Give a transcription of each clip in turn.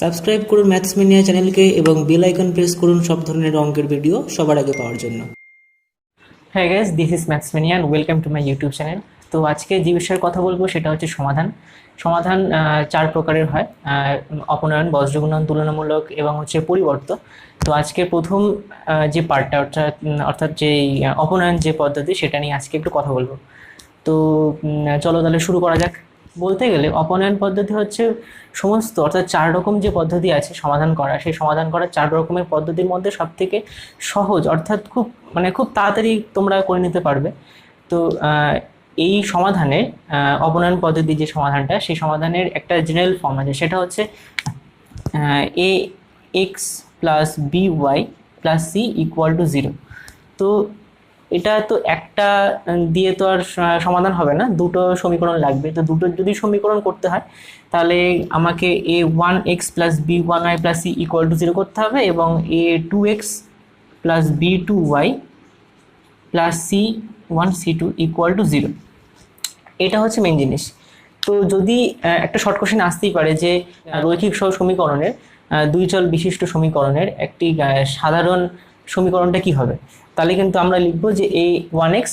Subscribe করুন ম্যাথসমেনিয়া চ্যানেলকে এবং বেল আইকন প্রেস করুন সব ধরনের অঙ্কের ভিডিও সবার আগে পাওয়ার জন্য। হ্যাঁ guys this is Mathsmania and welcome to my YouTube channel তো আজকে যে বিষয়ের কথা বলব সেটা হচ্ছে সমাধান। সমাধান চার প্রকারের হয় অপনয়ন, বজ্রগুণন, তুলনামূলক এবং হচ্ছে পরিবর্ত। তো আজকে প্রথম যে পার্টটা অর্থাৎ অর্থাৎ যে অপনয়ন যে পদ্ধতি সেটা নিয়ে আজকে একটু কথা বলব। তো চলো তাহলে শুরু করা যাক। বলতে গেলে অপনয়ন পদ্ধতি হচ্ছে সমস্ত, অর্থাৎ চার রকম যে পদ্ধতি আছে সমাধান করা, সেই সমাধান করার চার রকমের পদ্ধতির মধ্যে সব থেকে সহজ, অর্থাৎ খুব মানে খুব তাড়াতাড়ি তোমরা করে নিতে পারবে। তো এই সমাধানে অপনয়ন পদ্ধতি যে সমাধানটা, সেই সমাধানের একটা জেনারেল ফর্ম আছে, সেটা হচ্ছে a x plus b y plus c equal to zero তো এটা তো একটা দিয়ে তো আর সমাধান হবে না। দুটো সমীকরণ লাগবে। তো দুটো যদি সমীকরণ করতে হয় তাহলে আমাকে a one x plus b one y plus c equal to zero করতে হবে এবং a two x plus b two y plus c one c two equal to zero এটা হচ্ছে মেন জিনিস। তো যদি একটা শর্ট কোশ্চেন আসতেই পারে যে রৈখিক সহ সমীকরণের দুই চল বিশিষ্ট সমীকরণের একটি সাধারণ সমীকরণটা কি হবে? তাহলে কিন্তু আমরা লিখব যে a one x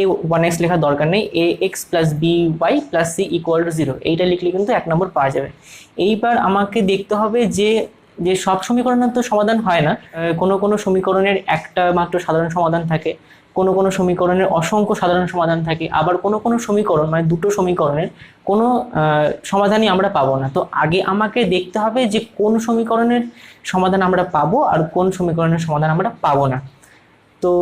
a one x লেখার দরকার নেই a x plus b y plus c equal to zero এইটা লিখলে কিন্তু এক নম্বর পাওয়া যাবে। এইবার আমাকে দেখতে হবে যে যে সব সমীকরণের তো সমাধান হয় না কোনো কোনো সমীকরণের একটা মাত্র সাধারণ সমাধান থাকে। কোনো কোনো সমীকরণের অসংখ্য সাধারণ সমাধান থাকে, আবার কোনো কোনো সমীকরণ মানে দুটো সমীকরণের কোনো সমাধানই আমরা পাবো না। তো আগে আমাকে দেখতে হবে যে কোন সমীকরণের সমাধান আমরা পাবো আর কোন সমীকরণের সমাধান আমরা পাবো না। তো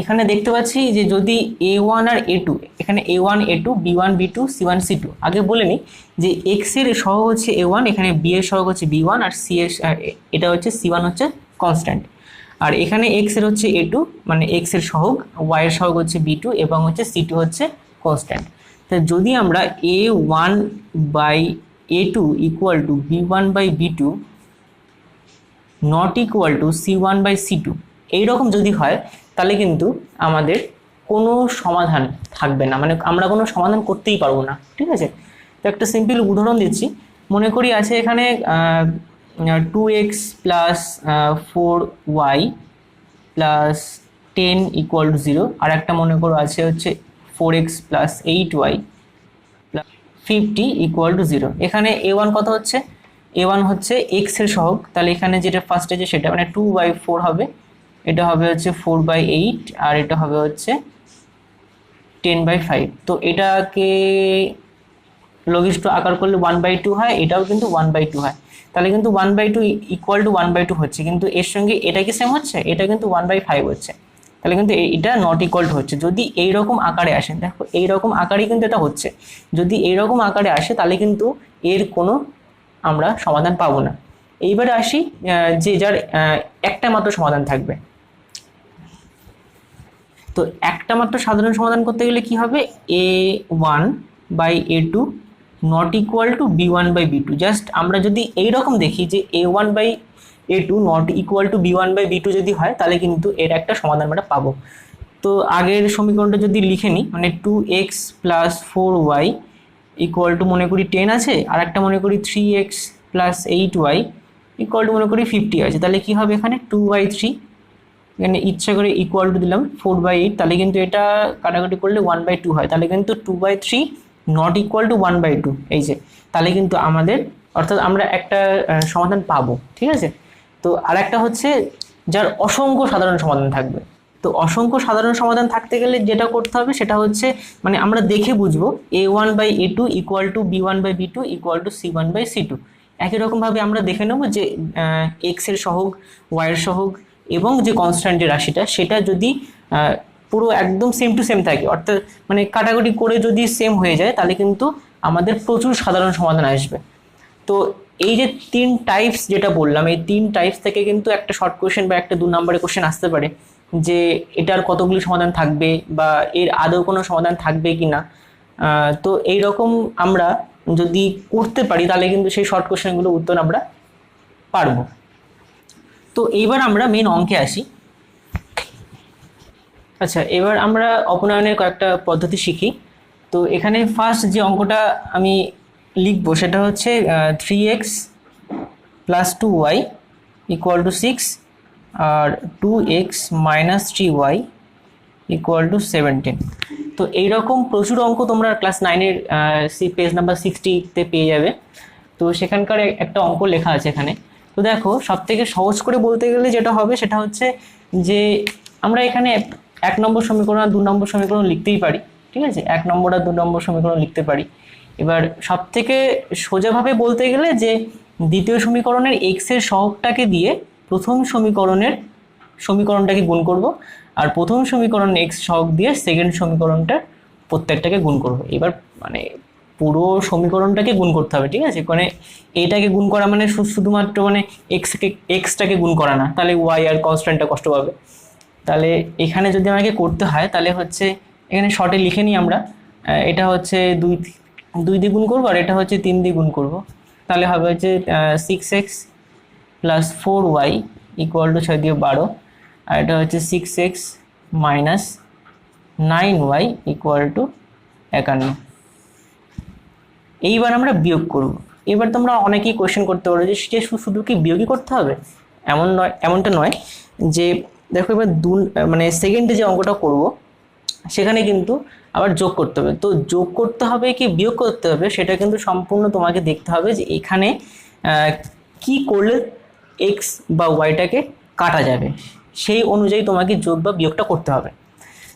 এখানে দেখতে পাচ্ছি যে যদি এ ওয়ান আর এ টু এখানে a one a two b one b two c one c two আগে বলে নিই যে এক্সের সহগ হচ্ছে এ ওয়ান এখানে বি এর সহগ হচ্ছে বি ওয়ান আর সি এর এটা হচ্ছে সি ওয়ান হচ্ছে কনস্ট্যান্ট আর এখানে এক্সের হচ্ছে এ টু মানে এক্সের সহগ ওয়াই এর সহগ হচ্ছে বি টু এবং হচ্ছে সি টু হচ্ছে কনস্ট্যান্ট তা যদি আমরা a one by a two equal to b one by b two not equal to c one by c two এইরকম যদি হয়, তাহলে কিন্তু আমাদের কোনো সমাধান থাকবে না। মানে আমরা কোনো সমাধান করতেই পারব না, ঠিক আছে? তো একটা সিম্পল উদাহরণ দিচ্ছি। মনে করি আছে এখানে two x plus four y plus ten equal to zero আর একটা মনে করো আছে হচ্ছে four x plus eight y fifty equal to zero এখানে এ ওয়ান কত হচ্ছে? এ ওয়ান হচ্ছে এক্সের সহগ। তাহলে এখানে যেটা ফার্স্ট আছে সেটা মানে টু বাই ফোর হবে। এটা হবে হচ্ছে ফোর বাই এইট আর এটা হবে হচ্ছে টেন বাই ফাইভ তো এটাকে লঘিষ্ঠ আকার করলে ওয়ান বাই টু হয়, এটাও কিন্তু ওয়ান বাই টু হয়। তাহলে কিন্তু one by two equal to one by two হচ্ছে। কিন্তু এর সঙ্গে এটা কি সেম হচ্ছে? এটা কিন্তু ওয়ান বাই ফাইভ হচ্ছে। তাহলে কিন্তু এটা নট ইকুয়াল টু হচ্ছে। যদি এইরকম আকারে আসে, দেখো, এইরকম আকারেই কিন্তু এটা হচ্ছে। যদি এইরকম আকারে আসে, তাহলে কিন্তু এর কোনো আমরা সমাধান পাবো না। এইবারে আসি যে যার একটা মাত্র সমাধান থাকবে। তো একটা মাত্র সাধারণ সমাধান করতে গেলে কি হবে? A one by a two not equal to b one by b two just আমরা যদি এই রকম দেখি যে a one by a two not equal to b one by b two যদি হয়, তাহলে কিন্তু এর একটা সমাধান আমরা পাবো। তো আগের সমীকরণটা যদি লিখে নিই মানে two x plus four y two মনে করি টেন আছে আর একটা মনে করি three x plus eight y two মনে করি ফিফটি আছে। তাহলে কি হবে এখানে? টু বাই থ্রি এখানে ইচ্ছা করে ইকুয়াল টু দিলাম ফোর বাই এইট তাহলে কিন্তু এটা কাটাকাটি করলে ওয়ান বাই টু হয়। তাহলে কিন্তু two by three not equal to one by two এই যে, তাহলে কিন্তু আমাদের, অর্থাৎ আমরা একটা সমাধান পাবো, ঠিক আছে? তো আর একটা হচ্ছে যার অসংখ্য সাধারণ সমাধান থাকবে। তো অসংখ্য সাধারণ সমাধান থাকতে গেলে যেটা করতে হবে সেটা হচ্ছে মানে আমরা দেখে বুঝব a one by a two equal to b one by b two equal to c one by c two একই রকমভাবে আমরা দেখে নেব যে এক্সের সহগ ওয়াই এর সহগ এবং যে কনস্ট্যান্ট যে রাশিটা, সেটা যদি পুরো একদম সেম টু সেম থাকে। অর্থাৎ মানে কাটাকুটি করে যদি সেম হয়ে যায়, তাহলে কিন্তু আমাদের প্রচুর সাধারণ সমাধান আসবে। তো এই যে তিন টাইপস যেটা বললাম, এই তিন টাইপস থেকে কিন্তু একটা শর্ট কোশ্চেন বা একটা দু নম্বরের কোশ্চেন আসতে পারে, যে এটার কতগুলি সমাধান থাকবে বা এর আদৌ কোনো সমাধান থাকবে কি না। তো এই রকম আমরা যদি করতে পারি, তাহলে কিন্তু সেই শর্ট কোশ্চেনগুলো উত্তর আমরা পারব। তো এইবার আমরা মেন অঙ্কে আসি। আচ্ছা এবার আমরা অপনয়নের কয়েকটা পদ্ধতি শিখি। তো এখানে ফার্স্ট যে অঙ্কটা আমি লিখব সেটা হচ্ছে three x plus two y equal to six R two x minus three y equal to seventeen তো এইরকম প্রচুর অঙ্ক তোমরা ক্লাস নাইনের পেজ নাম্বার সিক্সটিতে পেয়ে যাবে। তো সেখানকার একটা অঙ্ক লেখা আছে এখানে। তো দেখো সব থেকে সহজ করে বলতে গেলে যেটা হবে সেটা হচ্ছে যে আমরা এখানে এক- নম্বর সমীকরণ আর দু নম্বর সমীকরণ লিখতেই পারি, ঠিক আছে? এক নম্বর আর দু নম্বর সমীকরণ লিখতে পারি। এবার সব থেকে সোজাভাবে বলতে গেলে যে দ্বিতীয় সমীকরণের এক্সের সহগটাকে দিয়ে প্রথম সমীকরণের সমীকরণটাকে গুণ করব, আর প্রথম সমীকরণ এক্স সহগ দিয়ে সেকেন্ড সমীকরণটা প্রত্যেকটাকে গুণ করব। এবার মানে পুরো সমীকরণটাকে গুণ করতে হবে, ঠিক আছে? মানে এইটাকে গুণ করা মানে শুধুমাত্র মানে এক্সকে এক্সটাকে গুণ করা না, তাহলে ওয়াই আর কনস্ট্যান্টটা কষ্ট পাবে। তাহলে এখানে যদি আমাকে করতে হয়, তাহলে হচ্ছে এখানে শর্টে লিখে নিই আমরা। এটা হচ্ছে দুই দুই দিয়ে গুণ করব আর এটা হচ্ছে তিন দিয়ে গুণ করব। তাহলে হবে হচ্ছে six x plus four y equal to ছয় দিয়ে বারো। আর এটা হচ্ছে six x minus nine y equal to একান্ন। এইবার আমরা বিয়োগ করব। এবার তোমরা অনেকেই কোয়েশ্চেন করতে পারো যে শুধু কি বিয়োগই করতে হবে? এমন নয়, এমনটা নয় যে দেখো এবার দু মানে সেকেন্ডে যে অঙ্কটা করব, সেখানে কিন্তু আবার যোগ করতে হবে। তো যোগ করতে হবে কি, বিয়োগ করতে হবে, সেটা কিন্তু সম্পূর্ণ তোমাকে দেখতে হবে যে এখানে কি করলে এক্স বা ওয়াইটাকে কাটা যাবে। সেই অনুযায়ী তোমাকে যোগ বা বিয়োগটা করতে হবে।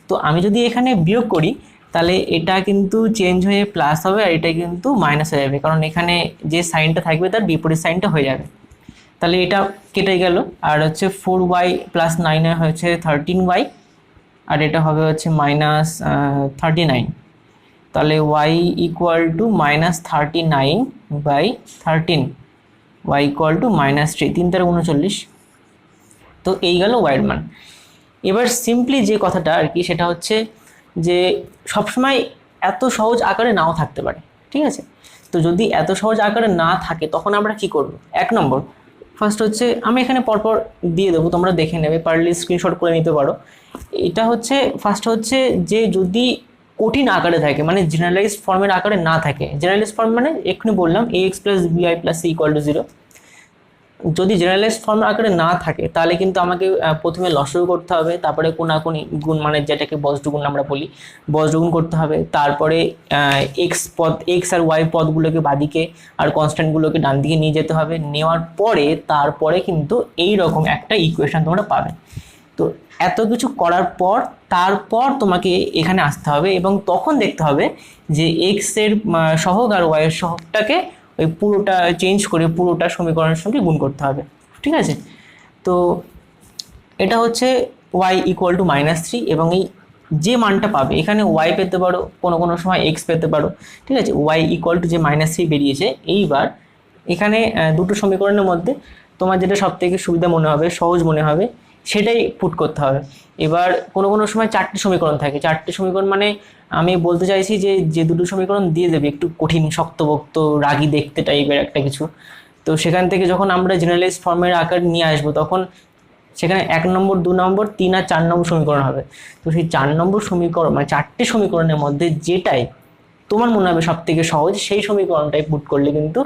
তো আমি যদি এখানে বিয়োগ করি, তাহলে এটা কিন্তু চেঞ্জ হয়ে প্লাস হবে আর এটা কিন্তু মাইনাস হয়ে যাবে। কারণ এখানে যে সাইনটা থাকবে, তার বিপরীত সাইনটা হয়ে যাবে। তাহলে এটা কেটে গেল। আর হচ্ছে ফোর ওয়াই প্লাস নাইনে হয়েছে থার্টিন ওয়াই আর এটা হবে হচ্ছে মাইনাস থার্টি নাইন তাহলে y equal to minus thirty nine by thirteen y equal to minus three তিন তেরো উনচল্লিশ। তো এই গেল ওয়াইয়ের মান। এবার সিম্পলি যে কথাটা আর কি, সেটা হচ্ছে যে সবসময় এত সহজ আকারে নাও থাকতে পারে, ঠিক আছে? তো যদি এত সহজ আকারে না থাকে, তখন আমরা কি করব? এক নম্বর ফার্স্ট হচ্ছে, আমি এখানে পরপর দিয়ে দেবো, তোমরা দেখে নেবে পারলে স্ক্রিনশট করে নিতে পারো। এটা হচ্ছে ফার্স্ট হচ্ছে যে যদি কঠিন আকারে থাকে মানে জেনারেলাইজ ফর্মের আকারে না থাকে জেনারেলাইজ ফর্ম মানে এক্ষুনি বললাম a x plus b y plus c equal to zero যদি জেনারেলাইজ ফর্ম আকারে না থাকে, তাহলে কিন্তু আমাকে প্রথমে লসও করতে হবে, তারপরে কোনাকুনি গুণ মানে যেটাকে বজ্রগুণ আমরা বলি বজ্রগুণ করতে হবে, তারপরে এক্স পদ এক্স আর ওয়াই পদগুলোকে বাদিকে আর কনস্ট্যান্টগুলোকে ডান দিকে নিয়ে যেতে হবে, নেওয়ার পরে তারপরে কিন্তু এই রকম একটা ইকুয়েশন তোমরা পাবে। তো এত কিছু করার পর, তারপর তোমাকে এখানে আসতে হবে এবং তখন দেখতে হবে যে এক্সের সহগ আর ওয়াই এর সহগটাকে ওই পুরোটা চেঞ্জ করে পুরোটা সমীকরণের সঙ্গে গুণ করতে হবে, ঠিক আছে? তো এটা হচ্ছে y equal to minus three এবং এই যে মানটা পাবে, এখানে ওয়াই পেতে পারো, কোনো কোনো সময় এক্স পেতে পারো, ঠিক আছে? ওয়াই ইকুয়াল টু যে মাইনাস থ্রি বেরিয়েছে, এইবার এখানে দুটো সমীকরণের মধ্যে তোমার যেটা সব থেকে সুবিধা মনে হবে, সহজ মনে হবে সেটাই পুট করতে হবে। এবার কোনো কোনো সময় চারটে সমীকরণ থাকে। চারটে সমীকরণ মানে আমি বলতে চাইছি যে যে দুটো সমীকরণ দিয়ে দেবে, একটু কঠিন, শক্তভক্ত, রাগী দেখতে টাইপের একটা কিছু। তো সেখান থেকে যখন আমরা জেনারেলাইজ ফর্মের আকার নিয়ে আসব, তখন সেখানে এক নম্বর, দু নম্বর, তিন আর চার নম্বর সমীকরণ হবে। তো সেই চার নম্বর সমীকরণ মানে চারটে সমীকরণের মধ্যে যেটাই তোমার মনে হবে সব থেকে সহজ, সেই সমীকরণটাই পুট করলে কিন্তু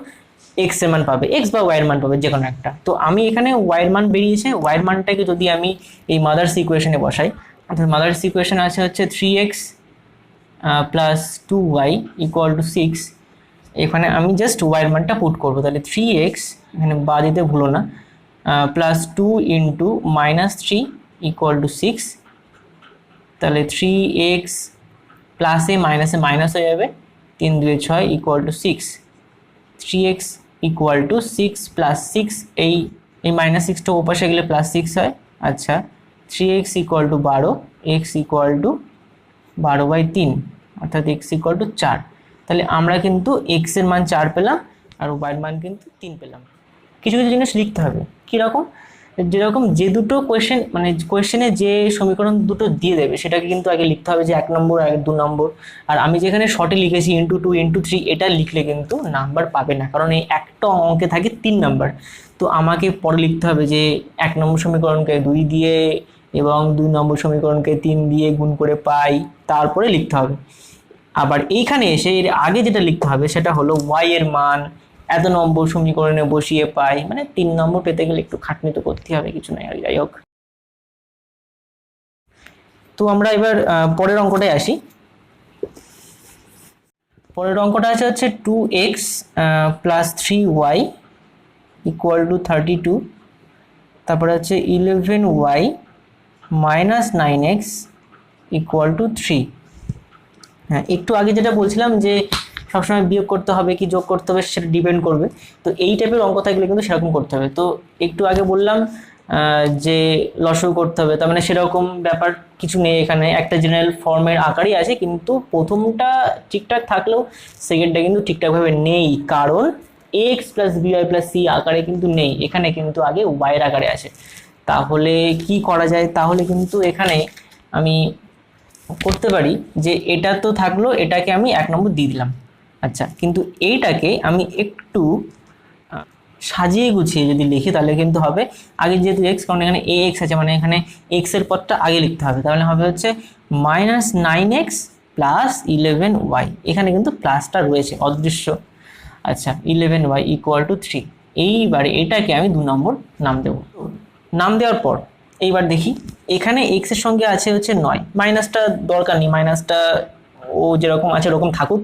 এক্সের মান পাবে এক্স বা ওয়াইয়ের মান পাবে যে কোনো একটা। তো আমি এখানে ওয়াইয়ের মান বেরিয়েছে ওয়াইয়ের মানটাকে যদি আমি এই মাদার্স ইকুয়েশনে বসাই, অর্থাৎ মাদার্স ইকুয়েশন আছে হচ্ছে three x plus two y equal to six এখানে আমি জাস্ট ওয়াইয়ের মানটা পুট করব, তাহলে থ্রি এক্স এখানে বা দিতে ভুলো না plus two into minus three equal to six তাহলে থ্রি এক্স প্লাসে মাইনাসে মাইনাস হয়ে যাবে, তিন দুয়ে ছয় equal to six three x equal to six plus six এই এই মাইনাস সিক্সটা ওপাশে গেলে প্লাস সিক্স হয়। আচ্ছা থ্রি এক্স ইকুয়াল টু বারো এক্স ইকুয়াল টু বারো বাই তিন, অর্থাৎ এক্স ইকুয়াল টু চার। তাহলে আমরা কিন্তু এক্সের মান চার পেলাম, আর ওয়াইয়ের মান কিন্তু তিন পেলাম। কিছু কিছু জিনিস লিখতে হবে। কীরকম? যেরকম যে দুটো কোয়েশ্চেন মানে কোয়েশ্চেনে যে সমীকরণ দুটো দিয়ে দেবে, সেটাকে কিন্তু আগে লিখতে হবে যে এক নম্বর আর দু নম্বর। আর আমি যেখানে শর্টে লিখেছি ইন্টু টু ইন্টু থ্রি এটা লিখলে কিন্তু নাম্বার পাবে না। কারণ এই একটা অঙ্কে থাকে তিন নাম্বার তো আমাকে পরে লিখতে হবে যে এক নম্বর সমীকরণকে দুই দিয়ে এবং দুই নম্বর সমীকরণকে তিন দিয়ে গুণ করে পাই, তারপরে লিখতে হবে। আবার এইখানে এসে এর আগে যেটা লিখতে হবে, সেটা হলো ওয়াই এর মান। এত নম্বর সমীকরণে বসিয়ে পাই মানে তিন নম্বর পেতে গেলে একটু খাটনি তো করতে হবে, কিছু নাই আর, যাই হোক। তো আমরা এবার পরের অঙ্কটায় আসি। পরের অঙ্কটা আছে হচ্ছে two x plus three y equal to thirty two তারপরে হচ্ছে eleven y minus nine x equal to three হ্যাঁ একটু আগে যেটা বলছিলাম যে সবসময় বিয়োগ করতে হবে, কি যোগ করতে হবে সেটা ডিপেন্ড করবে। তো এই টাইপের অঙ্ক থাকলে কিন্তু সেরকম করতে হবে। তো একটু আগে বললাম যে লসও করতে হবে, তার মানে সেরকম ব্যাপার কিছু নেই এখানে। একটা জেনারেল ফর্মের আকারই আছে, কিন্তু প্রথমটা ঠিকঠাক থাকলেও সেকেন্ডটা কিন্তু ঠিকঠাকভাবে নেই, কারণ x plus b y plus c আকারে কিন্তু নেই। এখানে কিন্তু আগে ওয়াইয়ের আকারে আছে। তাহলে কি করা যায়? তাহলে কিন্তু এখানে আমি করতে পারি যে এটা তো থাকল, এটাকে আমি এক নম্বর দিয়ে দিলাম। আচ্ছা কিন্তু এইটাকে আমি একটু সাজিয়ে গুছিয়ে যদি লিখি তাহলে কিন্তু হবে, আগে যেহেতু এক্স কারণ এখানে এ এক্স আছে মানে এখানে এক্সের পদটা আগে লিখতে হবে, তাহলে হবে হচ্ছে minus nine x plus eleven y এখানে কিন্তু প্লাসটা রয়েছে, অদৃশ্য। আচ্ছা eleven y equal to three এইবারে এটাকে আমি দু নম্বর নাম দেবো। নাম দেওয়ার পর, এইবার দেখি, এখানে এক্সের সঙ্গে আছে হচ্ছে নয় মাইনাসটা দরকার নেই মাইনাসটা ও যেরকম আছে ওরকম থাকুক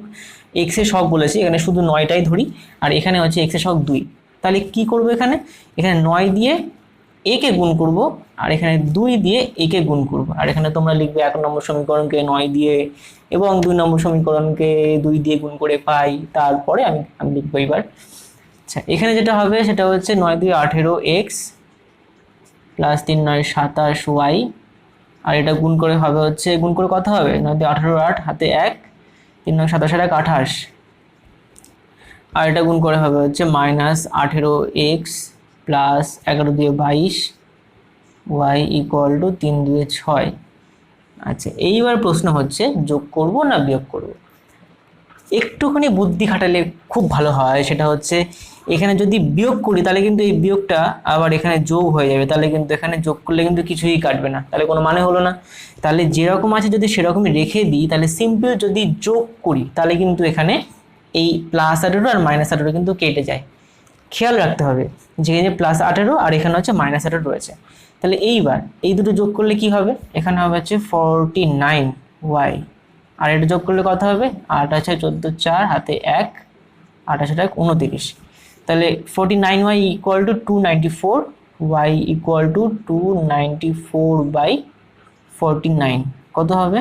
এক্সের শখ বলেছি, এখানে শুধু নয়টাই ধরি, আর এখানে হচ্ছে এক্সের শখ দুই। তাহলে কি করব এখানে? এখানে নয় দিয়ে একে গুণ করব, আর এখানে দুই দিয়ে একে গুণ করব। আর এখানে তোমরা লিখবে এক নম্বর সমীকরণকে নয় দিয়ে, এবং দুই নম্বর সমীকরণকে দুই দিয়ে গুণ করে পাই, তারপরে আমি আমি লিখব এবার। আচ্ছা এখানে যেটা হবে সেটা হচ্ছে নয় দুই আঠেরো এক্স প্লাস তিন নয় সাতাশ ওয়াই আর এটা গুণ করে হবে হচ্ছে, গুণ করে কত হবে? নয় দুই আঠারো আট, হাতে এক। তিন নয় সাতাশ এক আঠাশ আর এটা গুণ করে হবে হচ্ছে মাইনাস আঠেরো এক্স প্লাস এগারো দিয়ে বাইশ ওয়াই ইকুয়াল টু তিন দুয়ে ছয়। আচ্ছা এইবার প্রশ্ন হচ্ছে যোগ করব না বিয়োগ করব? একটুখানি বুদ্ধি খাটালে খুব ভালো হয়, সেটা হচ্ছে এখানে যদি বিয়োগ করি, তাহলে কিন্তু এই বিয়োগটা আবার এখানে যোগ হয়ে যাবে। তাহলে কিন্তু এখানে যোগ করলে কিন্তু কিছুই কাটবে না। তাহলে কোনো মানে হলো না। তাহলে যেরকম আছে যদি সেরকমই রেখে দিই, তাহলে সিম্পল যদি যোগ করি, তাহলে কিন্তু এখানে এই প্লাস আঠেরো আর মাইনাস আঠেরো কিন্তু কেটে যায়। খেয়াল রাখতে হবে যে এই প্লাস আঠেরো আর এখানে হচ্ছে মাইনাস আঠেরো রয়েছে। তাহলে এইবার এই দুটো যোগ করলে কি হবে? এখানে হবে হচ্ছে ফর্টি নাইন ওয়াই আর এটা যোগ করলে কত হবে? আট আছে চোদ্দ, চার, হাতে এক, আঠাশ এক উনতিরিশ। তাহলে forty nine y equal to two ninety four y equal to two ninety four by forty nine কত হবে?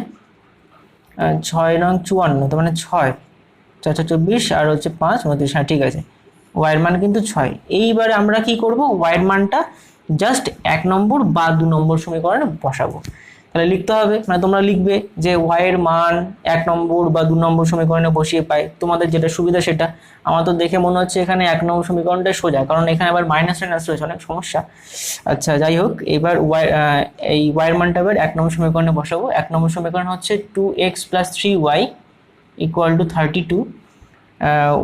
ছয় নং চুয়ান্ন, তার মানে ছয়। চারশো চব্বিশ আর হচ্ছে পাঁচ, উনত্রিশ। হ্যাঁ ঠিক আছে। ওয়াইয়ের মান কিন্তু ছয়। এইবারে আমরা কি করব? ওয়াইয়ের মানটা জাস্ট এক নম্বর বা দু নম্বর সমীকরণে বসাবো। তাহলে লিখতে হবে। মানে তোমরা লিখবে যে ওয়াইয়ের মান এক নম্বর বা দু নম্বর সমীকরণে বসিয়ে পাই। তোমাদের যেটা সুবিধা সেটা। আমার তো দেখে মনে হচ্ছে এখানে এক নম্বর সমীকরণটাই সোজা, কারণ এখানে আবার মাইনাস মাইনাস রয়েছে, অনেক সমস্যা। আচ্ছা যাই হোক, এবার ওয়াই এই ওয়াইয়ের মানটা এবার এক নম্বর সমীকরণে বসাবো। এক নম্বর সমীকরণ হচ্ছে two x plus three y equal to thirty two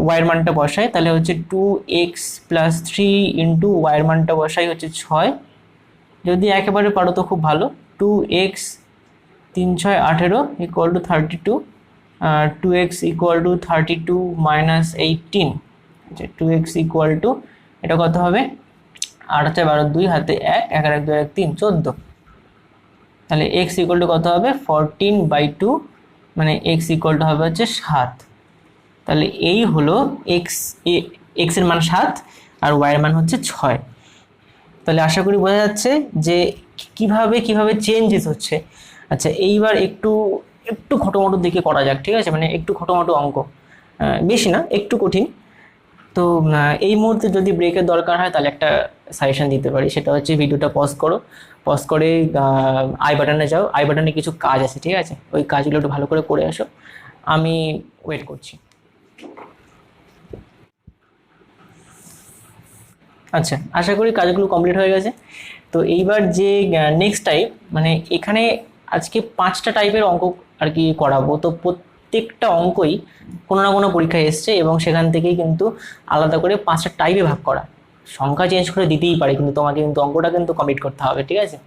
ওয়াইয়ের মানটা বসাই, তাহলে হচ্ছে two x plus three into ওয়াইয়ের মানটা বসাই হচ্ছে ছয়। যদি একেবারে পারো তো খুব ভালো। টু এক্স তিন ছয় আঠেরো equal to thirty two two x equal to thirty two minus eighteen আচ্ছা টু এক্স ইকুয়াল টু এটা কত হবে? আট হচ্ছে বারো দুই, হাতে এক এক এক দুই, এক তিন, চোদ্দ। তাহলে এক্স ইকুয়াল টু কত হবে? ফরটিন বাই টু মানে এক্স ইকুয়াল টু হবে হচ্ছে সাত। তাহলে এই হলো এক্স এক্সের মান সাত, আর ওয়াইয়ের মান হচ্ছে ছয়। তাহলে আশা করি বোঝা যাচ্ছে যে কীভাবে কীভাবে চেঞ্জেস হচ্ছে। আচ্ছা এইবার একটু একটু খটোমটো দিকে করা যাক, ঠিক আছে? মানে একটু খটোমটো অঙ্ক। বেশি না, একটু কঠিন। তো এই মুহূর্তে যদি ব্রেকের দরকার হয়, তাহলে একটা সাজেশন দিতে পারি। সেটা হচ্ছে ভিডিওটা পজ করো। পজ করে আই বাটনে যাও। আই বাটনে কিছু কাজ আছে, ঠিক আছে? ওই কাজগুলো একটু ভালো করে করে আসো। আমি ওয়েট করছি। আচ্ছা আশা করি কাজগুলো কমপ্লিট হয়ে গেছে। তো এইবার যে নেক্সট টাইপ মানে এখানে আজকে পাঁচটা টাইপের অঙ্ক আর কি করাবো। তো প্রত্যেকটা অঙ্কই কোনো না কোনো পরীক্ষায় এসছে এবং সেখান থেকেই কিন্তু আলাদা করে পাঁচটা টাইপে ভাগ করা। সংখ্যা চেঞ্জ করে দিতেই পারে, কিন্তু তোমাকে কিন্তু অঙ্কটা কিন্তু কমপ্লিট করতে হবে, ঠিক আছে?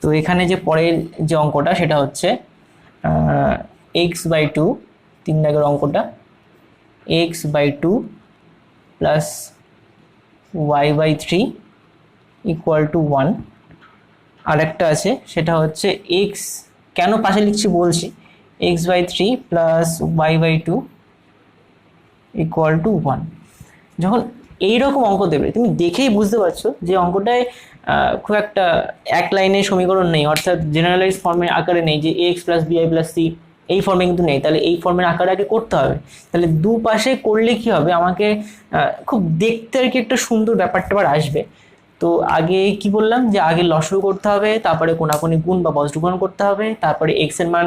তো এখানে যে পরের যে অঙ্কটা, সেটা হচ্ছে এক্স বাই টু তিন দাগের অঙ্কটা x by two plus y by three equal to one আরেকটা আছে, সেটা হচ্ছে এক্স কেন পাশে লিখছি বলছি? X by three plus y by two equal to one যখন এইরকম অঙ্ক দেবে, তুমি দেখেই বুঝতে পারছ যে অঙ্কটায় খুব একটা এক লাইনে সমীকরণ নেই, অর্থাৎ জেনারেলাইজ ফর্মের আকারে নেই যে x plus b y plus c এই ফর্মে কিন্তু নেই। তাহলে এই ফর্মের আকারে আগে করতে হবে। তাহলে দুপাশে করলে কি হবে? আমাকে খুব দেখতে আর কি একটা সুন্দর ব্যাপারটা ট্যাপার আসবে। তো আগে কি বললাম? যে আগে লসরু করতে হবে, তারপরে কোনাকুনি গুণ বা বজ্রগুণ করতে হবে, তারপরে এক্সের মান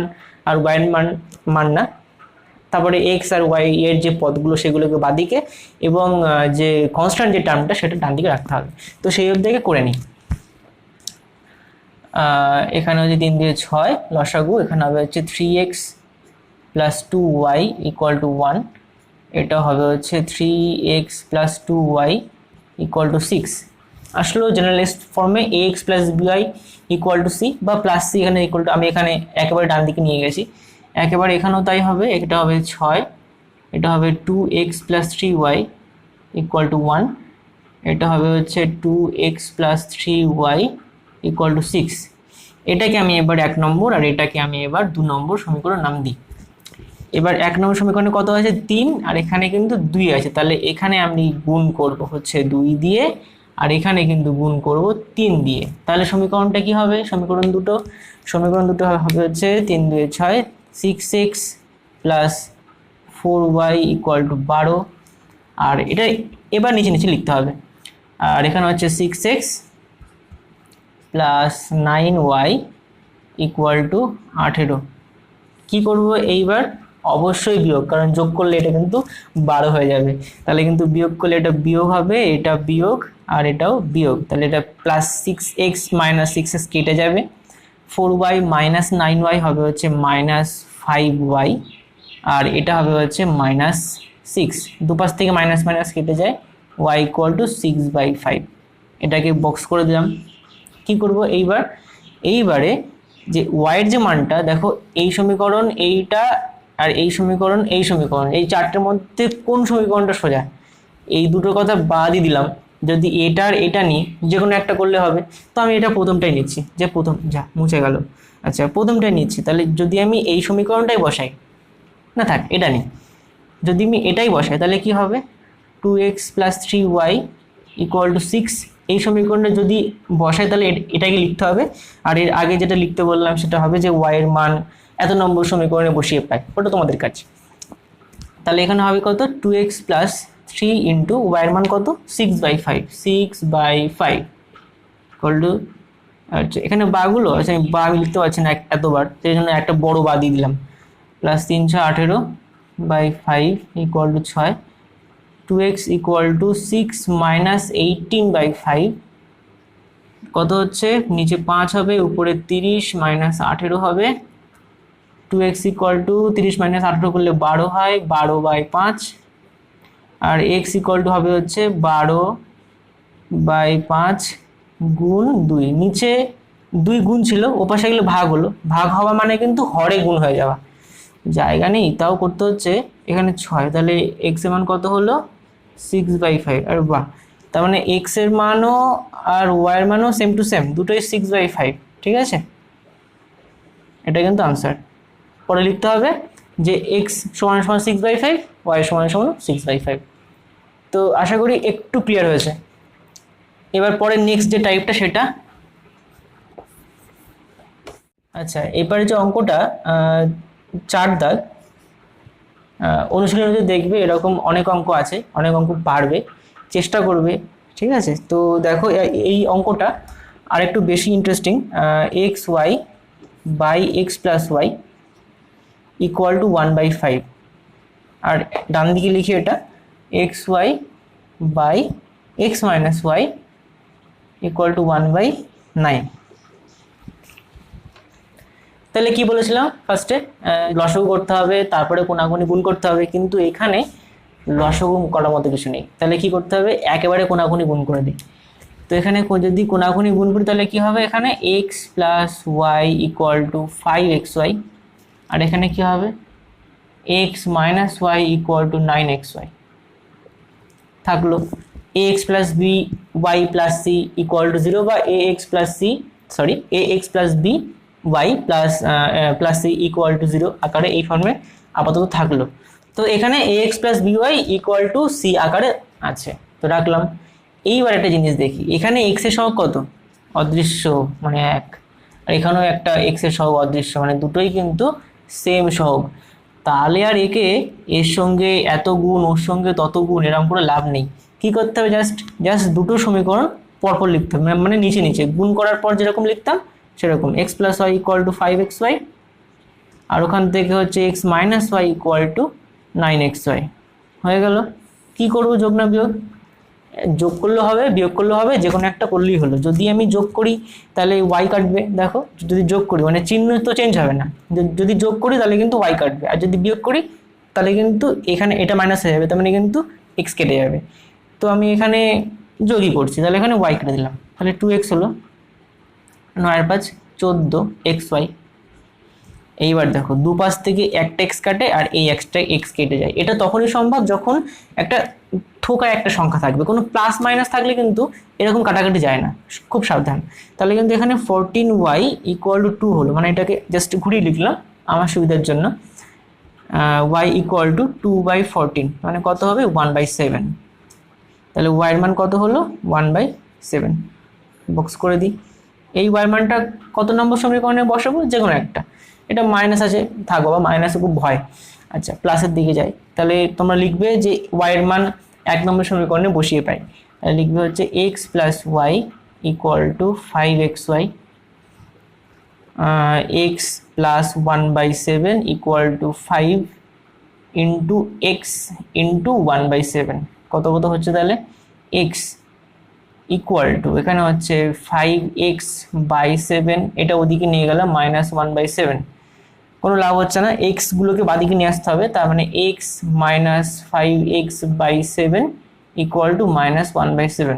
আর ওয়াই এর মান মান না। তারপরে এক্স আর ওয়াই এর যে পদগুলো, সেগুলোকে বাদিকে এবং যে কনস্ট্যান্ট যে টার্মটা সেটা ডান দিকে রাখতে হবে। তো সেই অবধি করে নিই। এখানে হচ্ছে তিন দিয়ে ছয়, লসাগু, এখানে হবে হচ্ছে three x plus two y equal to one এটা হবে হচ্ছে three x plus two y equal to six আসলেও জেনারেলিস্ট ফর্মে a x plus b y equal to c বা প্লাস সি এখানে ইকুয়াল টু আমি এখানে একেবারে ডান দিকে নিয়ে গেছি। একেবারে এখানেও তাই হবে, এটা হবে ছয়, এটা হবে two x plus three y equal to one এটা হবে হচ্ছে two x plus three y equal to six এটাকে আমি এবার এক নম্বর আর এটাকে আমি এবার দু নম্বর সমীকরণ নাম দিই। এবার এক নম্বর সমীকরণে কত আছে তিন। আর এখানে কিন্তু দুই আছে। তাহলে এখানে আমি গুণ করব হচ্ছে দুই দিয়ে, আর এখানে কিন্তু গুণ করব তিন দিয়ে। তাহলে সমীকরণটা কি হবে? সমীকরণ দুটো। সমীকরণ দুটো হবে হচ্ছে তিন দুয়ে ছয়। Six x plus four y equal to বারো। আর এটা এবার নিচে নিচে লিখতে হবে। আর এখানে হচ্ছে six x plus nine y equal to আঠেরো। কি করব এইবার? অবশ্যই বিয়োগ, কারণ যোগ করলে এটা কিন্তু বারো হয়ে যাবে। তাহলে কিন্তু বিয়োগ করলে এটা বিয়োগ হবে, এটা বিয়োগ আর এটাও বিয়োগ। তাহলে এটা plus six x minus six x কেটে যাবে। Four y minus nine y হবে হচ্ছে মাইনাস ফাইভ ওয়াই আর এটা হবে হচ্ছে মাইনাস সিক্স দুপাশ থেকে মাইনাস মাইনাস কেটে যায় y equal to six by five এটাকে বক্স করে দিলাম। কি করব এইবার? এইবারে যে ওয়াইয়ের যে মানটা, দেখো এই সমীকরণ এইটা আর এই সমীকরণ এই সমীকরণ, এই চারটের মধ্যে কোন সমীকরণটা সোজা? এই দুটো কথা বাদই দিলাম। যদি এটা আর এটা নিই যে কোনো একটা করলে হবে। তো আমি এটা প্রথমটাই নিচ্ছি, যে প্রথম, যা, মুছে গেল। আচ্ছা প্রথমটাই নিচ্ছি। তাহলে যদি আমি এই সমীকরণটাই বসাই, না থাক, এটা নেই। যদি আমি এটাই বসাই, তাহলে কি হবে? Two x plus three y equal to six এই সমীকরণে যদি বসাই তাহলে এটাকে লিখতে হবে। আর এর আগে যেটা লিখতে বললাম সেটা হবে যে ওয়াই এর মান এত নম্বর সমীকরণে বসিয়ে পাই, ওটা তোমাদের কাছে তাহলে এখানে হবে কত? Two x plus three into ওয়াইয়ের মান কত? Six by five six by five two আচ্ছা এখানে বাগুলো আচ্ছা আমি বা আমি লিখতে পারছি না এতবার, সেই জন্য একটা বড় বা দিয়ে দিলাম। প্লাস তিনশো আঠেরো বাই ফাইভ ইকুয়াল টু ছয় two x equal to six minus eighteen by five কত হচ্ছে? নিচে পাঁচ হবে, উপরে তিরিশ মাইনাস আঠেরো হবে। টু এক্স ইকুয়াল টু তিরিশ মাইনাস আঠেরো করলে বারো হয়, বারো বাই পাঁচ। আর এক্স ইকুয়াল টু হবে হচ্ছে বারো বাই পাঁচ গুণ দুই। নিচে দুই গুণ ছিল, ওপাশে গেলে ভাগ হলো। ভাগ হওয়া মানে কিন্তু হরে গুণ হয়ে যাওয়া। জায়গা নেই, তাও করতে হচ্ছে এখানে ছয়। তাহলে এক্সের মান কত হলো? সিক্স বাই ফাইভ আর বাহ, তার মানে এক্সের মানও আর ওয়াই এর মানও সেম টু সেম দুটোই সিক্স বাই ফাইভ ঠিক আছে? এটা কিন্তু আনসার পরে লিখতে হবে যে এক্স সমান সমান সিক্স বাই ফাইভ ওয়াই সমান সমান সিক্স বাই ফাইভ তো আশা করি একটু ক্লিয়ার হয়েছে। এবার পরে নেক্সট যে টাইপটা সেটা। আচ্ছা এবারে যে অঙ্কটা চার দাগ আহ, অনুশীলনে যে দেখবে এরকম অনেক অঙ্ক আছে অনেক অঙ্ক পারবে চেষ্টা করবে ঠিক আছে? তো দেখো এই অঙ্কটা আর একটু বেশি interesting x y by x plus y equal to one by five আর ডান দিকে লিখি এটা x y by x minus y equal to one by nine তাহলে কি বলেছিলাম? ফার্স্টে লসগু করতে হবে, তারপরে কোনাগুনি গুণ করতে হবে, কিন্তু এখানে লসগু করার মতো কিছু নেই। তাহলে কি করতে হবে? একেবারে কোনাগুনি গুণ করে দিই। তো এখানে যদি কোনাগুনি গুণ করি, তাহলে কি হবে? এখানে x plus y equal to five x y আর এখানে কি হবে? X minus y equal to nine x y থাকল। A x plus b y plus c equal to zero বা a x plus c sorry a x plus b y plus plus c equal to zero আকারে এই ফর্মে আপাতত থাকল। তো এখানে a x plus b y equal to c আকারে আছে। তো রাখলাম। এইবার একটা জিনিস দেখি। এখানে এক্সের সহগ কত? অদৃশ্য মানে এক। আর এখানেও একটা এক্সের সহগ অদৃশ্য মানে দুটোই কিন্তু সেম সহগ। তাহলে আর একে এর সঙ্গে এত গুণ, ওর সঙ্গে তত গুণ, এরকম করে লাভ নেই। কি করতে হবে? জাস্ট জাস্ট দুটো সমীকরণ পরপর লিখতে হবে। মানে নিচে নিচে। গুণ করার পর যেরকম লিখতাম সেরকম। X plus y equal to five x y আর ওখান থেকে হচ্ছে x minus y equal to nine x y হয়ে গেল। কি করব যোগ না বিয়োগ? যোগ করলে হবে, বিয়োগ করলে হবে, যে কোনো একটা করলেই হলো। যদি আমি যোগ করি, তাহলে ওয়াই কাটবে। দেখো, যদি যোগ করি মানে চিহ্ন তো চেঞ্জ হবে না। যদি- যোগ করি, তাহলে কিন্তু ওয়াই কাটবে। আর যদি বিয়োগ করি, তাহলে কিন্তু এখানে এটা মাইনাস হয়ে যাবে, তার মানে কিন্তু এক্স কেটে যাবে। তো আমি এখানে যোগই করছি, তাহলে এখানে ওয়াই কেটে দিলাম। তাহলে টু এক্স হলো। নয়ের পাঁচ, চোদ্দ, এক্স ওয়াই। এইবার দেখো দুপাশ থেকে একটা এক্স কাটে আর এই এক্সটা এক্স কেটে যায়। এটা তখনই সম্ভব যখন একটা থোকা একটা সংখ্যা থাকবে। কোনো প্লাস মাইনাস থাকলে কিন্তু এরকম কাটাকাটি যায় না। খুব সাবধান। তাহলে কিন্তু এখানে fourteen y equal to two হলো। মানে এটাকে জাস্ট ঘুরিয়ে লিখলাম আমার সুবিধার জন্য। Y equal to two by fourteen মানে কত হবে? ওয়ান বাই সেভেন তাহলে ওয়াইয়ের মান কত হলো? ওয়ান বাই সেভেন বক্স করে দিই। এই ওয়াই মানটা কত নম্বর সমীকরণে বসাবো? যে কোনো একটা। এটা মাইনাস আছে থাকব বা মাইনাসে খুব ভয়। আচ্ছা প্লাসের দিকে যাই। তাহলে তোমরা লিখবে যে ওয়াইয়ের মান এক নম্বর সমীকরণে বসিয়ে পাই। তাহলে লিখবে হচ্ছে x plus y equal to five x y x plus one by seven equal to five into x into one by seven কত কত হচ্ছে তাহলে? এক্স ইকুয়াল টু এখানে হচ্ছে ফাইভ এক্স বাই সেভেন এটা ওদিকে নিয়ে গেলাম মাইনাস ওয়ান বাই সেভেন কোনো লাভ হচ্ছে না এক্সগুলোকে বাদিকে নিয়ে আসতে হবে, তার মানে x minus five x by seven equal to minus one by seven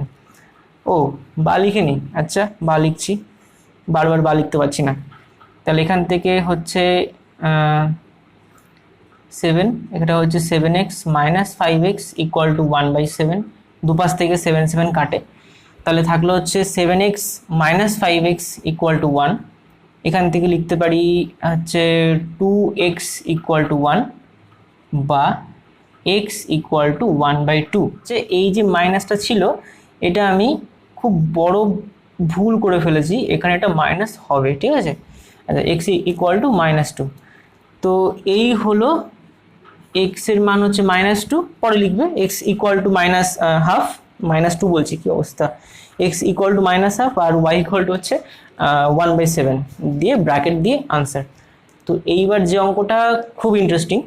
ও, বা লিখে নি আচ্ছা বা লিখছি, বারবার বা লিখতে পারছি না। তাহলে এখান থেকে হচ্ছে সেভেন এটা হচ্ছে seven x minus five x equal to one by seven দুপাশ থেকে সেভেন সেভেন কাটে। তাহলে থাকল হচ্ছে seven x minus five x equal to one এখান থেকে লিখতে পারি হচ্ছে two x equal to one বা x equal to one by two যে এই যে মাইনাসটা ছিল, এটা আমি খুব বড় ভুল করে ফেলেছি, এখানে এটা মাইনাস হবে, ঠিক আছে? আচ্ছা x equal to minus two তো এই হলো এক্সের মান হচ্ছে মাইনাস টু পরে লিখবে x equal to minus half minus two বলছি, কি অবস্থা? X equal to minus half R y equal to হচ্ছে ওয়ান বাই সেভেন দিয়ে ব্র্যাকেট দিয়ে আনসার তো এইবার যে অঙ্কটা খুব ইন্টারেস্টিং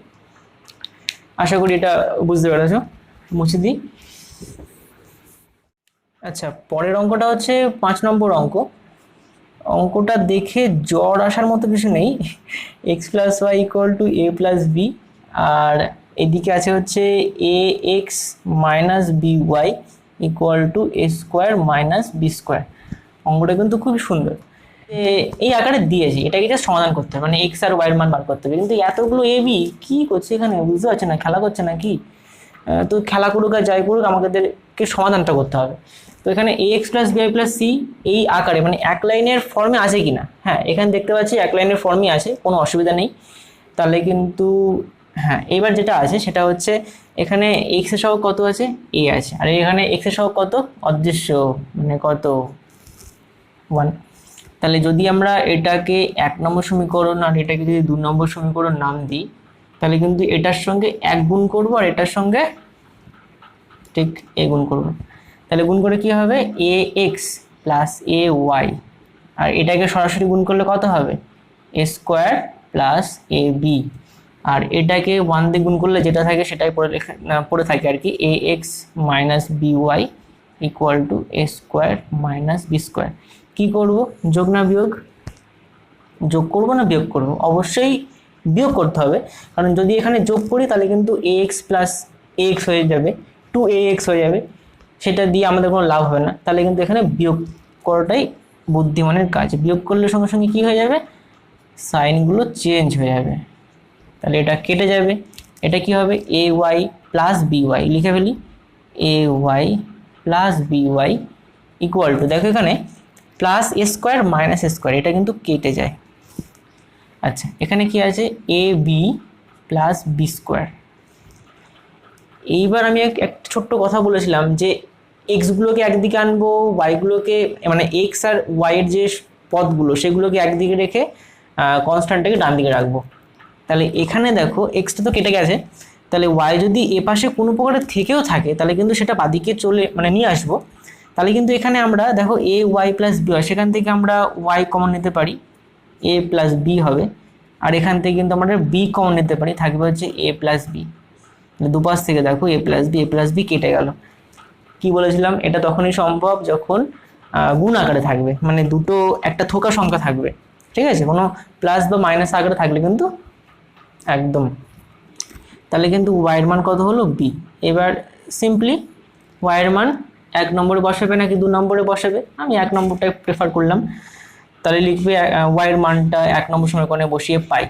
আশা করি এটা বুঝতে পেরেছ। মুছে দিই। আচ্ছা পরের অঙ্কটা হচ্ছে পাঁচ নম্বর অঙ্ক। অঙ্কটা দেখে জ্বর আসার মতো কিছু নেই। X plus y equal to a plus b আর এদিকে আছে হচ্ছে a x minus b y equal to a square minus b square অঙ্কটা কিন্তু খুবই সুন্দর। এই আকারে দিয়েছি। এটাকে জাস্ট সমাধান করতে হবে। মানে এক্স আর ওয়াইয়ের মান বার করতে হবে। কিন্তু এতগুলো এ বি কী করছে এখানে? বুঝতে পারছে না। খেলা করছে না কি তো খেলা করুক আর যাই করুক, আমাদেরকে সমাধানটা করতে হবে। তো এখানে a x plus b plus c এই আকারে মানে এক লাইনের ফর্মে আছে কি না হ্যাঁ এখানে দেখতে পাচ্ছি এক লাইনের ফর্মই আছে। কোনো অসুবিধা নেই। তাহলে কিন্তু হ্যাঁ এবার যেটা আছে সেটা হচ্ছে এখানে এক্সের সহ কত আছে? এ আছে। আর এখানে এক্সের সহ কত? অদৃশ্য মানে কত? ওয়ান তাহলে যদি আমরা এটাকে এক নম্বর সমীকরণ আর এটাকে যদি দু নম্বর সমীকরণ নাম দিই, তাহলে কিন্তু এটার সঙ্গে এক গুণ করব আর এটার সঙ্গে ঠিক এ গুণ করব। তাহলে গুণ করে কি হবে? A x plus a y আর এটাকে সরাসরি গুণ করলে কত হবে? A square plus a b আর এটাকে ওয়ান দিয়ে গুণ করলে যেটা থাকে সেটাই পড়ে লেখা পড়ে থাকে আর কি a x minus b y equal to a square minus b square কী করব? যোগ না বিয়োগ? যোগ করব না বিয়োগ করব? অবশ্যই বিয়োগ করতে হবে। কারণ যদি এখানে যোগ করি তাহলে কিন্তু a x plus a x হয়ে যাবে টু এ এক্স হয়ে যাবে। সেটা দিয়ে আমাদের কোনো লাভ হবে না। তাহলে কিন্তু এখানে বিয়োগ করাটাই বুদ্ধিমানের কাজ। বিয়োগ করলে সঙ্গে সঙ্গে কী হয়ে যাবে? সাইনগুলো চেঞ্জ হয়ে যাবে। তাহলে এটা কেটে যাবে। এটা কি হবে? A y plus b y লিখে ফেলি। A y plus b y equal to দেখো এখানে plus a square minus a square এটা কিন্তু কেটে যায়। আচ্ছা এখানে কি আছে? A b plus b square এইবার আমি এক, একটা ছোট্ট কথা বলেছিলাম যে এক্সগুলোকে একদিকে আনব ওয়াইগুলোকে মানে এক্স আর ওয়াইয়ের যে পদগুলো, সেগুলোকে একদিকে রেখে কনস্ট্যান্টটাকে ডান দিকে রাখব। তাহলে এখানে দেখো এক্সটা তো কেটে গেছে। তাহলে ওয়াই যদি এ পাশে কোনো প্রকারে থেকেও থাকে, তাহলে কিন্তু সেটা বাদিকে চলে মানে নিয়ে আসব। তাহলে কিন্তু এখানে আমরা দেখো এ ওয়াই প্লাস বি হয় সেখান থেকে আমরা ওয়াই কমন নিতে পারি। এ প্লাস বি হবে। আর এখান থেকে কিন্তু আমরা বি কমন নিতে পারি, থাকবে হচ্ছে এ প্লাস বি দুপাশ থেকে দেখো a plus b a plus b কেটে গেল। কি বলেছিলাম? এটা তখনই সম্ভব যখন গুণ আকারে থাকবে। মানে দুটো একটা থোকা সংখ্যা থাকবে। ঠিক আছে? কোনো প্লাস বা মাইনাস আকারে থাকলে কিন্তু একদম। তাহলে কিন্তু ওয়াইয়ের মান কত হলো? বি এবার সিম্পলি ওয়াইয়ের মান এক নম্বরে বসাবে নাকি দু নম্বরে বসাবে? আমি এক নম্বরটাই প্রেফার করলাম। তাহলে লিখবে ওয়াইয়ের মানটা এক নম্বর সমীকরণে বসিয়ে পাই।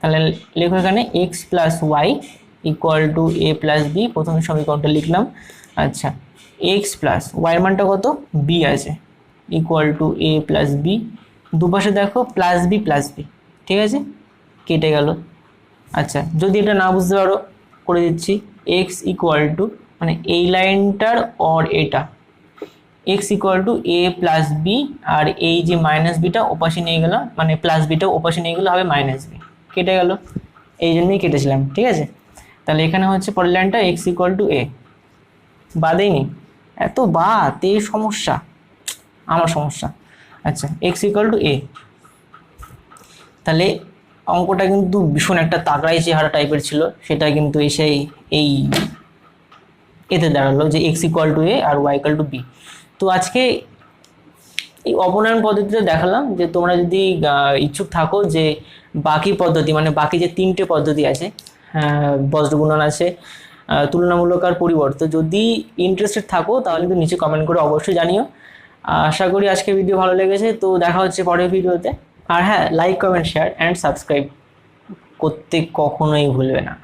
তাহলে লেখো এখানে x plus y equal to a plus b প্রথম সমীকরণটা লিখলাম। আচ্ছা এক্স প্লাস ওয়াইয়ের মানটা কত? বি আছে। Equal to a plus b দুপাশে দেখো প্লাস বি প্লাস বি ঠিক আছে? কেটে গেল। আচ্ছা যদি এটা না বুঝতে পারো, করে দিচ্ছি। এক্স ইকুয়াল টু মানে এই লাইনটার অর এটা। X equal to a plus b আর এই যে মাইনাস বিটা ওপাশে নিয়ে গেলাম মানে প্লাস বিটা ওপাশে নিয়ে গেলো হবে মাইনাস বি কেটে গেল। এই জন্যই কেটেছিলাম, ঠিক আছে? তাহলে এখানে হচ্ছে পরের লাইনটা এক্স ইকুয়াল টু এ বাদেই বাদেইনি এত বাদ এই সমস্যা। আমার সমস্যা। আচ্ছা এক্স ইকুয়াল টু এ তাহলে অঙ্কটা কিন্তু ভীষণ একটা তাগড়াই চেহারা টাইপের ছিল। সেটা কিন্তু এসে এই এতে দাঁড়াল যে এক্স ইকুয়াল টু এ আর ওয়াই ইকুয়াল টু বি তো আজকে এই অপনয়ন পদ্ধতিতে দেখালাম যে তোমরা যদি ইচ্ছুক থাকো যে বাকি পদ্ধতি মানে বাকি যে তিনটে পদ্ধতি আছে বজ্রগুণন আছে তুলনামূলক আর পরিবর্তন যদি ইন্টারেস্টেড থাকো তাহলে কিন্তু নিচে কমেন্ট করে অবশ্যই জানিও। আশা করি আজকে ভিডিও ভালো লেগেছে, তো দেখা হচ্ছে পরের ভিডিওতে আর হ্যাঁ like comment share and subscribe করতে কখনোই ভুলবে না।